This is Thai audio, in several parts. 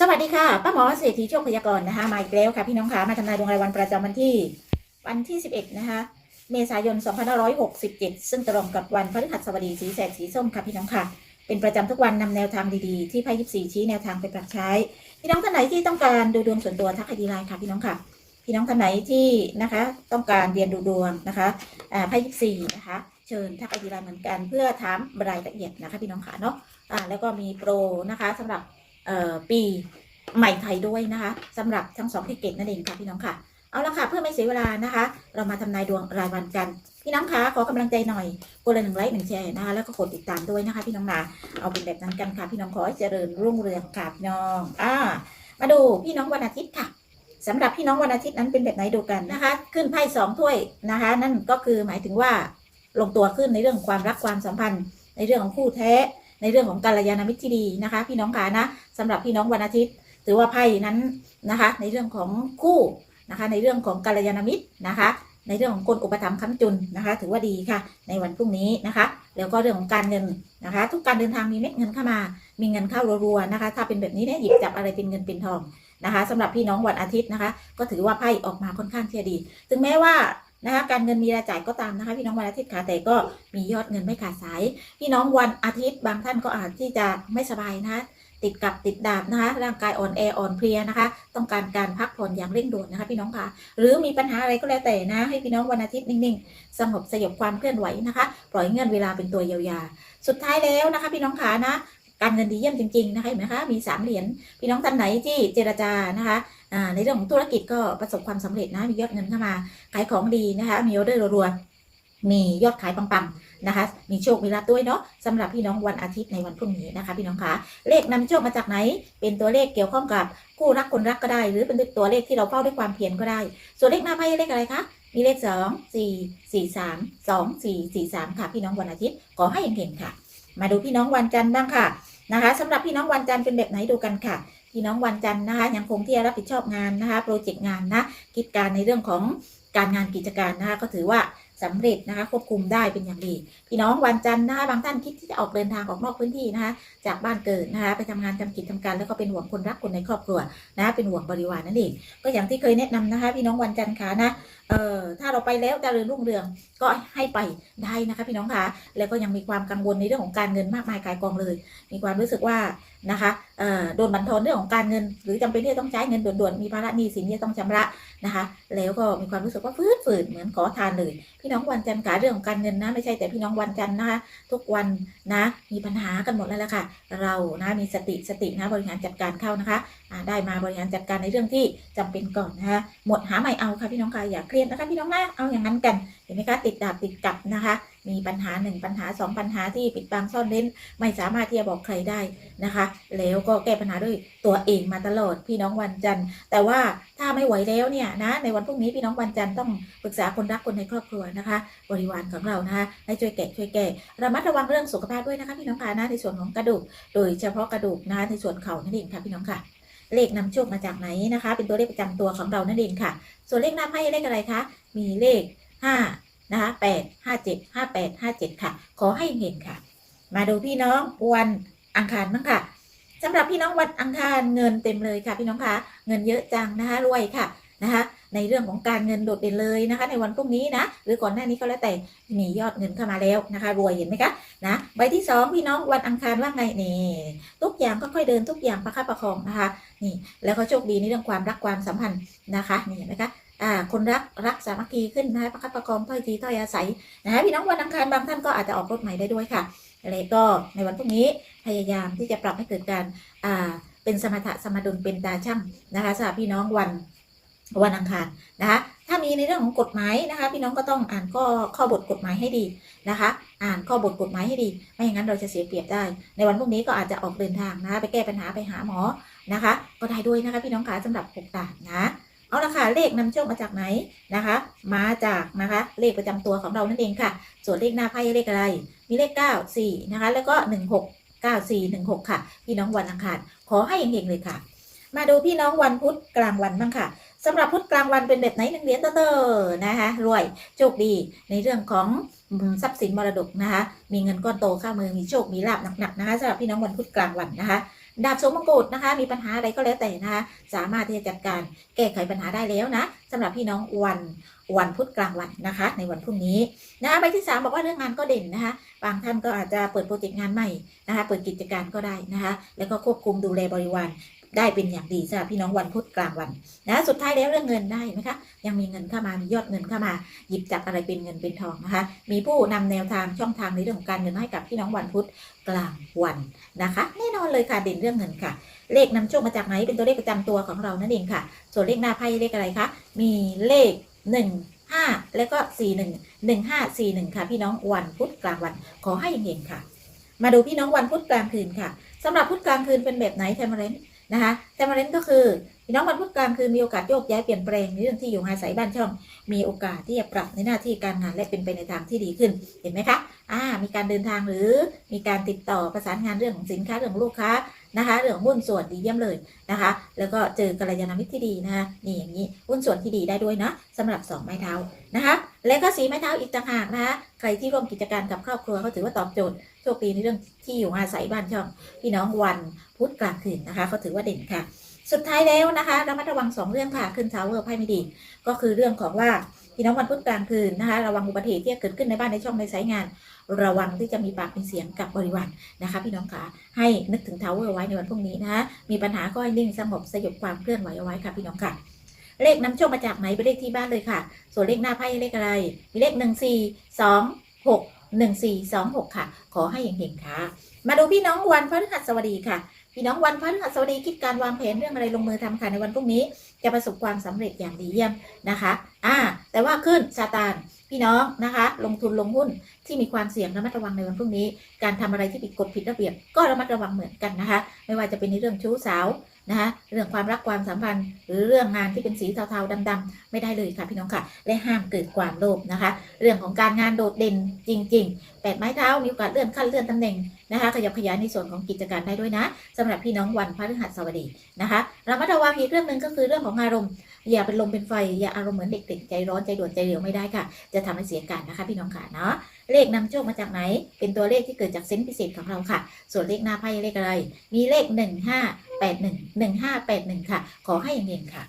สวัสดีค่ะป้าหมอเศรษฐีโชคพยากรณ์นะคะมาอีกแล้วค่ะพี่น้องคะมาทำนายดวงรายวันประจำวันที่ วันที่ 11 นะคะ เมษายน 2567 ซึ่งตรงกับวันพฤหัสบดีสีแสดสีส้มค่ะพี่น้องค่ะ เป็นประจำทุกวันนำแนวทางดีๆ ที่ไพ่ยิปซีชี้แนวทางไปปรับใช้ พี่น้องท่านไหนที่ต้องการดูดวงส่วนตัวทักไอดีไลน์ค่ะพี่น้องค่ะ พี่น้องท่านไหนที่นะคะต้องการเรียนดูดวงนะคะไพ่ยิปซีนะคะเชิญทักไอดีไลน์เหมือนกัน เพื่อถามรายละเอียดนะคะพี่น้องค่ะเนาะอ่าแล้วก็มีโปรนะคะสำหรับ ปีใหม่ไทยด้วยนะคะสำหรับทั้งสองที่เก่งนั่นเองค่ะพี่น้องค่ะเอาละค่ะเพื่อไม่เสียเวลานะคะ เรามาทำนายดวงรายวันกันพี่น้องคะขอกำลังใจหน่อยกดเลยหนึ่งไลค์หนึ่งแชร์นะคะแล้วก็กดติดตามด้วยนะคะ พี่น้องนาเอาเป็นแบบนั้นกันค่ะ พี่น้องขอให้เจริญรุ่งเรืองค่ะพี่น้องอ่ามาดูพี่น้องวันอาทิตย์ค่ะสำหรับพี่น้องวันอาทิตย์นั้นเป็นแบบไหนดูกันนะคะ ขึ้นไพ่สองถ้วยนะคะ นั่นก็คือหมายถึงว่าลงตัวขึ้นในเรื่องความรักความสัมพันธ์ ในเรื่องของคู่แท้ ในเรื่องของกัลยาณมิตรที่ดีนะคะ พี่น้องคะนะสำหรับพี่น้องวันอาทิตย์ ถือว่าไพ่นั้นนะคะ ในเรื่องของคู่นะคะ ในเรื่องของกัลยาณมิตรนะคะในเรื่องของคนอุปถัมภ์ค้ำจุนนะคะ ถือว่าดีค่ะ ในวันพรุ่งนี้นะคะ แล้วก็เรื่องของการเงินนะคะ ทุกการเดินทางมีเม็ดเงินเข้ามา มีเงินเข้ารัวๆนะคะ ถ้าเป็นแบบนี้เนี่ยหยิบจับอะไรเป็นเงินเป็นทองนะคะสำหรับพี่น้องวันอาทิตย์นะคะ ก็ถือว่าไพ่ออกมาค่อนข้างที่จะดี ถึงแม้ว่า นะคะการเงินมีรายจ่ายก็ตามนะคะพี่น้องวันอาทิตย์ค่ะแต่ก็มียอดเงินไม่ขาดสาย พี่น้องวันอาทิตย์บางท่านก็อาจที่จะไม่สบายนะคะติดกับติดดาบนะคะร่างกายอ่อนแออ่อนเพลียนะคะ ต้องการการพักผ่อนอย่างเร่งด่วนนะคะ พี่น้องค่ะ หรือมีปัญหาอะไรก็แล้วแต่นะ ให้พี่น้องวันอาทิตย์นิ่งๆ สงบสยบความเคลื่อนไหวนะคะ ปล่อยเงื่อนเวลาเป็นตัวเยียวยา สุดท้ายแล้วนะคะ พี่น้องขานะการเงินดีเยี่ยมจริงๆนะคะเห็นไหมคะมีสามเหรียญพี่น้องท่านไหนที่เจรจานะคะ ในเรื่องของธุรกิจก็ประสบความสำเร็จนะมียอดเงินเข้ามาขายของดีนะคะมีออเดอร์รัวๆมียอดขายปังๆนะคะ มีโชคมีลาภด้วยเนาะสำหรับพี่น้องวันอาทิตย์ในวันพรุ่งนี้นะคะ พี่น้องคะเลขนำโชคมาจากไหน เป็นตัวเลขเกี่ยวข้องกับคู่รักคนรักก็ได้ หรือเป็นตัวเลขที่เราเฝ้าด้วยความเพียรก็ได้ ส่วนเลขหน้าไพ่เลขอะไรคะมีเลขสองสี่สี่สามสองสี่สี่สามค่ะ พี่น้องวันอาทิตย์ขอให้เห็นๆค่ะ มาดูพี่น้องวันจันทร์บ้างค่ะนะคะสำหรับพี่น้องวันจันทร์เป็นแบบไหนดูกันค่ะ พี่น้องวันจันทร์นะคะยังคงที่จะรับผิดชอบงานนะคะโปรเจกต์งานนะกิจการในเรื่องของการงานกิจการนะคะก็ถือว่าสำเร็จนะคะควบคุมได้เป็นอย่างดี พี่น้องวันจันทร์นะคะบางท่านคิดที่จะออกเดินทางออกนอกพื้นที่นะคะจากบ้านเกิดนะคะไปทำงานทำกิจทำการแล้วก็เป็นห่วงคนรักคนในครอบครัวนะะเป็นห่วงบริวารนั่นเองก็อย่างที่เคยแนะนำนะคะ พี่น้องวันจันทร์ค่ะนะเอ่อถ้าเราไปแล้วจะเจริญรุ่งเรืองก็ให้ไปได้นะคะพี่น้องคะแล้วก็ยังมีความกังวลในเรื่องของการเงินมากมายกายกองเลย มีความรู้สึกว่านะคะเอ่อโดนบันทอนเรื่องของการเงิน หรือจำเป็นที่จะต้องใช้เงินด่วนๆมีภาระหนี้สินที่ต้องชำระนะคะ แล้วก็มีความรู้สึกว่าฟืดฝืดเหมือนขอทานเลย พี่น้องวันจันทร์ขาเรื่องของการเงินนะไม่ใช่แต่พี่น้องวันจันทร์นะคะทุกวันนะมีปัญหากันหมดแล้วล่ะค่ะ เรานะมีสติสตินะบริหารจัดการเข้านะคะได้มาบริหารจัดการในเรื่องที่จำเป็นก่อนนะคะหมดหาใหม่เอาค่ะพี่น้องค่ะอยาเครียดนะคะพี่น้องนะเอาอย่างนั้นกันเห็นไหมคะติดดาบติดกับนะคะ มีปัญหาหนึ่งปัญหาสองปัญหาที่ปิดบังซ่อนเร้น ไม่สามารถที่จะบอกใครได้นะคะ แล้วก็แก้ปัญหาด้วยตัวเองมาตลอดพี่น้องวันจันทร์ แต่ว่าถ้าไม่ไหวแล้วเนี่ยนะในวันพรุ่งนี้พี่น้องวันจันทร์ต้องปรึกษาคนรักคนในครอบครัวนะคะ บริวารของเรานะคะให้ช่วยแกะช่วยแก้ระมัดระวังเรื่องสุขภาพด้วยนะคะพี่น้องค่ะนะในส่วนของกระดูก โดยเฉพาะกระดูกนะคะในส่วนเข่านั่นเองค่ะพี่น้องค่ะ เลขนำโชคมาจากไหนนะคะ เป็นตัวเลขประจำตัวของเรานั่นเองค่ะ ส่วนเลขหน้าไพ่เลขอะไรคะ มีเลขห้านะคะแปดห้าเจ็ดห้าแปดห้าเจ็ดค่ะ ขอให้เห็นค่ะ มาดูพี่น้องวันอังคารบ้างค่ะสำหรับพี่น้องวันอังคารเงินเต็มเลยค่ะ พี่น้องคะเงินเยอะจังนะคะรวยค่ะนะคะ ในเรื่องของการเงินโดดเด่นเลยนะคะ ในวันพรุ่งนี้นะ หรือก่อนหน้านี้ก็แล้วแต่มียอดเงินเข้ามาแล้วนะคะ รวยเห็นไหมคะนะใบที่สองพี่น้องวันอังคารว่าไงนี่ทุกอย่างค่อยๆเดินทุกอย่างประคับประคองนะคะนี่แล้วก็โชคดีในเรื่องความรักความสัมพันธ์นะคะนี่เห็นไหมคะอ่าคนรักรักสามัคคีขึ้นนะคะประคับประคองถ้อยทีถ้อยอาศัยนะคะพี่น้องวันอังคารบางท่านก็อาจจะออกรถใหม่ได้ด้วยค่ะอะไรก็ในวันพรุ่งนี้พยายามที่จะปรับให้เกิดการอ่าเป็นสมถะสมดุลเป็นตาช่างนะคะสำหรับพี่น้องวัน วันอังคารนะคะถ้ามีในเรื่องของกฎหมายนะคะ พี่น้องก็ต้องอ่านข้อข้อบทกฎหมายให้ดีนะคะ อ่านข้อบทกฎหมายให้ดี ไม่อย่างนั้นเราจะเสียเปรียบได้ ในวันพรุ่งนี้ก็อาจจะออกเดินทางนะคะไปแก้ปัญหาไปหาหมอนะคะ ก็ได้ด้วยนะคะพี่น้องคะสำหรับหกดาบนะเอาละค่ะเลขนำโชคมาจากไหนนะคะ มาจากนะคะเลขประจำตัวของเรานั่นเองค่ะ ส่วนเลขหน้าไพ่เลขอะไร มีเลข 9 4นะคะแล้วก็16 9 4 1 6 ค่ะ พี่น้องวันอังคารขอให้เฮงๆเลยค่ะ มาดูพี่น้องวันพุธกลางวันบ้างค่ะ สำหรับพุธกลางวันเป็นแบบไหนหนึ่งเหรียญเตอร์นะคะรวยโชคดีในเรื่องของทรัพย์สินมรดกนะคะ มีเงินก้อนโตเข้ามือมีโชคมีลาบหนักๆนะคะสำหรับพี่น้องวันพุธกลางวันนะคะดาบสมมงกุฎนะคะ มีปัญหาอะไรก็แล้วแต่นะคะ สามารถที่จะจัดการแก้ไขปัญหาได้แล้วนะสำหรับพี่น้องวันวันพุธกลางวันนะคะ ในวันพรุ่งนี้นะคะใบที่สามบอกว่าเรื่องงานก็เด่นนะคะ บางท่านก็อาจจะเปิดโปรเจกต์งานใหม่นะคะ เปิดกิจการก็ได้นะคะ แล้วก็ควบคุมดูแลบริวาร ได้เป็นอย่างดีสำหรับพี่น้องวันพุธกลางวันนะสุดท้ายแล้วเรื่องเงินได้ไหมคะยังมีเงินเข้ามามียอดเงินเข้ามา หยิบจับอะไรเป็นเงินเป็นทองนะคะ มีผู้นำแนวทางช่องทางในเรื่องของการเงินมาให้กับพี่น้องวันพุธกลางวันนะคะ แน่นอนเลยค่ะเด่นเรื่องเงินค่ะ เลขนำโชคมาจากไหนเป็นตัวเลขประจำตัวของเรานั่นเองค่ะ ส่วนเลขหน้าไพ่เลขอะไรคะมีเลข1 5แล้วก็4 1 1 5 4 1ค่ะ พี่น้องวันพุธกลางวันขอให้เห็นค่ะ มาดูพี่น้องวันพุธกลางคืนค่ะสำหรับพุธกลางคืนเป็นแบบไหนเทมเรน นะคะแต่มาเรนก็คือ พี่น้องวันพุธกลางคืนมีโอกาสโยกย้ายเปลี่ยนแปลงในเรื่องที่อยู่อาศัยบ้านช่อง มีโอกาสที่จะปรับในหน้าที่การงานและเป็นไปในทางที่ดีขึ้น เห็นไหมคะอ่ามีการเดินทางหรือมีการติดต่อประสานงานเรื่องของสินค้าเรื่องของลูกค้านะคะเรื่องของหุ้นส่วนดีเยี่ยมเลยนะคะ แล้วก็เจอกัลยาณมิตรที่ดีนะคะนี่อย่างนี้หุ้นส่วนที่ดีได้ด้วยนะสำหรับสองไม้เท้านะคะ และก็สีไม้เท้าอีกต่างหากนะคะใครที่ร่วมกิจการกับครอบครัวเขาถือว่าตอบโจทย์โชคดีในเรื่องที่อยู่อาศัยบ้านช่องพี่น้องวันพุธกลางคืนนะคะเขาถือว่าเด่นค่ะ สุดท้ายแล้วนะคะระมัดระวังสองเรื่องค่ะขึ้นทาวเวอร์ไพ่ไม่ดี ก็คือเรื่องของว่าพี่น้องวันพุธกลางคืนนะคะระวังอุบัติเหตุที่จะเกิดขึ้นในบ้านในช่องในสายงาน ระวังที่จะมีปากมีเสียงกับบริวารนะคะ พี่น้องคะให้นึกถึงทาวเวอร์ไว้ในวันพรุ่งนี้นะคะมีปัญหาก็ให้นิ่งสงบสยบความเคลื่อนไหวเอาไว้ค่ะพี่น้องค่ะเลขนำโชคมาจากไหนไปเลขที่บ้านเลยค่ะ ส่วนเลขหน้าไพ่เลขอะไร มีเลขหนึ่งสี่สองหกหนึ่งสี่สองหกค่ะ ขอให้เห็นๆค่ะ มาดูพี่น้องวันพฤหัสบดีค่ะ พี่น้องวันพฤหัสบดีคิดการวางแผนเรื่องอะไรลงมือทำค่ะในวันพรุ่งนี้ จะประสบความสำเร็จอย่างดีเยี่ยมนะคะ อ่า แต่ว่าขึ้นซาตานพี่น้องนะคะ ลงทุนลงหุ้นที่มีความเสี่ยงระมัดระวังในวันพรุ่งนี้ การทำอะไรที่ผิดกฎผิดระเบียบก็ระมัดระวังเหมือนกันนะคะ ไม่ว่าจะเป็นในเรื่องชู้สาว นะคะเรื่องความรักความสัมพันธ์ หรือเรื่องงานที่เป็นสีเทาๆดำๆไม่ได้เลยค่ะพี่น้องค่ะ และห้ามเกิดความโลภนะคะ เรื่องของการงานโดดเด่นจริงๆแปดไม้เท้ามีโอกาสเลื่อนขั้นเลื่อนตำแหน่งนะคะขยับขยายในส่วนของกิจการได้ด้วยนะสำหรับพี่น้องวันพฤหัสบดีนะคะระมัดระวังอีกเรื่องหนึ่งก็คือเรื่องของอารมณ์อย่าเป็นลมเป็นไฟอย่าอารมณ์เหมือนเด็กๆใจร้อนใจด่วนใจเร็วไม่ได้ค่ะ จะทำให้เสียการนะคะพี่น้องค่ะเนาะ เลขนำโชคมาจากไหน เป็นตัวเลขที่เกิดจากเซนส์พิเศษของเราค่ะ ส่วนเลขหน้าไพ่เลขอะไร มีเลข 1 5 8 1 1 5 8 1 ค่ะ ขอให้เงินค่ะ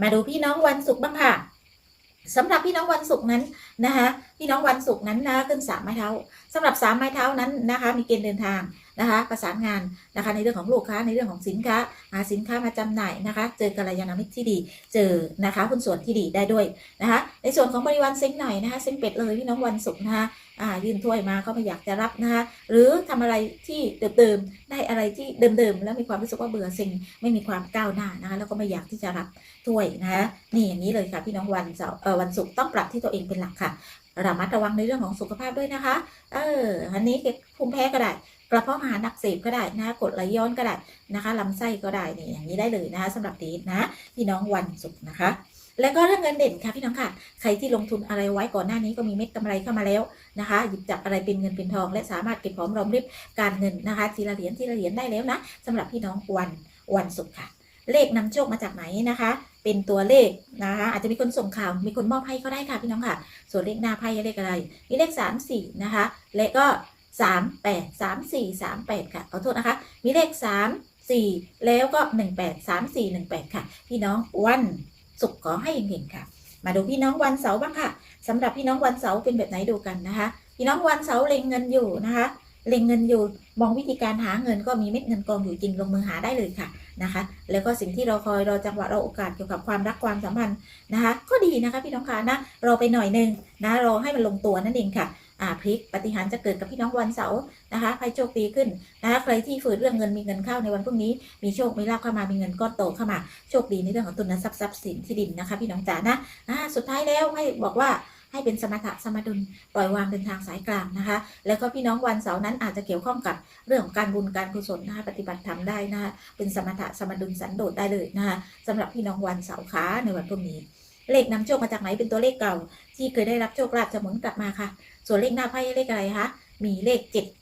มาดูพี่น้องวันศุกร์บ้างค่ะสำหรับพี่น้องวันศุกร์นั้นนะคะ พี่น้องวันศุกร์นั้นนะขึ้นสามไม้เท้าสำหรับสามไม้เท้านั้นนะคะ มีเกณฑ์เดินทาง นะคะ ประสานงานนะคะ ในเรื่องของลูกค้าในเรื่องของสินค้าหาสินค้ามาจำหน่ายนะคะ เจอกัลยาณมิตรที่ดี เจอนะคะหุ้นส่วนที่ดีได้ด้วยนะคะ ในส่วนของบริวารเซ็งหน่อยนะคะเซ็งเป็ดเลยพี่น้องวันศุกร์นะคะอ่ายื่นถ้วยมาก็ไม่อยากจะรับนะคะหรือทำอะไรที่เดิมๆได้อะไรที่เดิมๆแล้วมีความรู้สึกว่าเบื่อเซ็งไม่มีความก้าวหน้านะคะแล้วก็ไม่อยากที่จะรับถ้วยนะคะนี่อย่างนี้เลยค่ะพี่น้องวันเสาร์เอ่อวันศุกร์ต้องปรับที่ตัวเองเป็นหลักค่ะระมัดระวังในเรื่องของสุขภาพด้วยนะคะ เออ อันนี้เก็บภูมิแพ้ก็ได้ กระเพาะอาหารนักเสพก็ได้นะคะกดไหลย้อนก็ได้นะคะลำไส้ก็ได้นี่อย่างนี้ได้เลยนะคะสำหรับเดทนะพี่น้องวันศุกร์นะคะ แล้วก็เรื่องเงินเด่นค่ะพี่น้องค่ะ ใครที่ลงทุนอะไรไว้ก่อนหน้านี้ก็มีเม็ดกำไรเข้ามาแล้วนะคะ หยิบจับอะไรเป็นเงินเป็นทอง และสามารถเก็บหอมรอมริบการเงินนะคะทีละเหรียญทีละเหรียญได้แล้วนะสำหรับพี่น้องวันวันศุกร์ค่ะเลขนำโชคมาจากไหนนะคะ เป็นตัวเลขนะคะ อาจจะมีคนส่งข่าว มีคนมอบให้ก็ได้ค่ะพี่น้องค่ะ ส่วนเลขหน้าไพ่เลขอะไร มีเลขสามสี่นะคะ และก็ สามแปดสามสี่สามแปดค่ะ ขอโทษนะคะ มีเลขสามสี่แล้วก็หนึ่งแปดสามสี่หนึ่งแปดค่ะ พี่น้องวันศุกร์ขอให้เห็นๆค่ะ มาดูพี่น้องวันเสาร์บ้างค่ะสำหรับพี่น้องวันเสาร์เป็นแบบไหนดูกันนะคะ พี่น้องวันเสาร์เล็งเงินอยู่นะคะเล็งเงินอยู่มองวิธีการหาเงินก็มีเม็ดเงินกองอยู่จริงลงมือหาได้เลยค่ะนะคะ แล้วก็สิ่งที่เราคอยรอจังหวะรอโอกาสเกี่ยวกับความรักความสัมพันธ์นะคะ ก็ดีนะคะพี่น้องคะนะรอไปหน่อยนึงนะรอให้มันลงตัวนั่นเองค่ะ พลิกปฏิหารจะเกิดกับพี่น้องวันเสาร์นะคะให้โชคดีขึ้นนะคะใครที่ฝืนเรื่องเงินมีเงินเข้าในวันพรุ่งนี้ มีโชคมีลาภเข้ามามีเงินก้อนโตเข้ามาโชคดีในเรื่องของตุนทรัพย์ทรัพย์สินที่ดินนะคะ พี่น้องจ๋านะอ่าสุดท้ายแล้วให้บอกว่าให้เป็นสมถะสมดุลปล่อยวางเดินทางสายกลางนะคะ แล้วก็พี่น้องวันเสาร์นั้นอาจจะเกี่ยวข้องกับเรื่องของการบุญการกุศลนะคะปฏิบัติธรรมได้นะคะเป็นสมถะสมดุลสันโดษได้เลยนะคะสำหรับพี่น้องวันเสาร์ค้าในวันพรุ่งนี้ เลขนำโชคมาจากไหนเป็นตัวเลขเก่า ที่เคยได้รับโชคลาภจะหมุนกลับมาค่ะ ส่วนเลขหน้าไพ่เลขอะไรคะมีเลข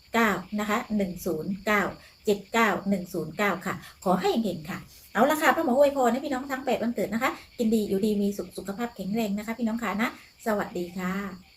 79 นะคะ 109 79 109 ค่ะ ขอให้เห็นค่ะ เอาละค่ะพระหมออวยพรให้พี่น้องทั้งแปดวันเกิดนะคะ กินดีอยู่ดีมีสุขสุขภาพแข็งแรงนะคะ พี่น้องค่ะนะ สวัสดีค่ะ